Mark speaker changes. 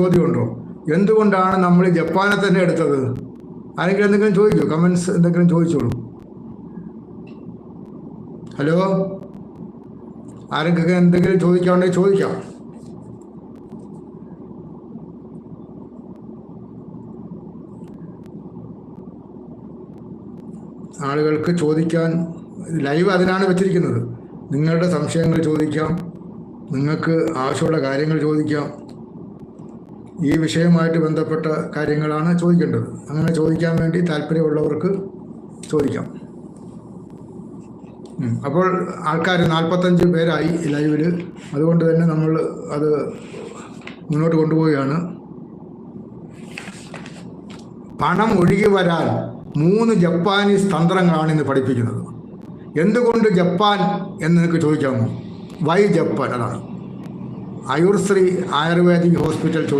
Speaker 1: ചോദ്യമുണ്ടോ? എന്തുകൊണ്ടാണ് നമ്മൾ ജപ്പാനെ തന്നെ എടുത്തത്? ആരെങ്കിലും എന്തെങ്കിലും ചോദിക്കൂ. കമൻസ് എന്തെങ്കിലും ചോദിച്ചോളൂ. ഹലോ? ആരെങ്കിലും എന്തെങ്കിലും ചോദിക്കാനുണ്ടെങ്കിൽ ചോദിക്കാം. ആളുകൾക്ക് ചോദിക്കാൻ ലൈവ് അതിനാണ് വെച്ചിരിക്കുന്നത്. നിങ്ങളുടെ സംശയങ്ങൾ ചോദിക്കാം. നിങ്ങൾക്ക് ആവശ്യമുള്ള കാര്യങ്ങൾ ചോദിക്കാം. ഈ വിഷയവുമായിട്ട് ബന്ധപ്പെട്ട കാര്യങ്ങളാണ് ചോദിക്കേണ്ടത്. അങ്ങനെ ചോദിക്കാൻ വേണ്ടി താല്പര്യമുള്ളവർക്ക് ചോദിക്കാം. അപ്പോൾ ആൾക്കാർ നാൽപ്പത്തഞ്ച് പേരായി ലൈവിൽ അതുകൊണ്ട് തന്നെ നമ്മൾ അത് മുന്നോട്ട് കൊണ്ടുപോവുകയാണ്. പണം ഒഴുകി വരാൻ മൂന്ന് ജപ്പാനീസ് തന്ത്രങ്ങളാണ് ഇന്ന് പഠിപ്പിക്കുന്നത്. എന്തുകൊണ്ട് ജപ്പാൻ എന്ന് നിങ്ങൾക്ക് ചോദിക്കാമോ? വൈ ജപ്പാൻ അതാണ്. അയുർശ്രീ ആയുർവേദിക് ഹോസ്പിറ്റൽ ചോദിച്ചു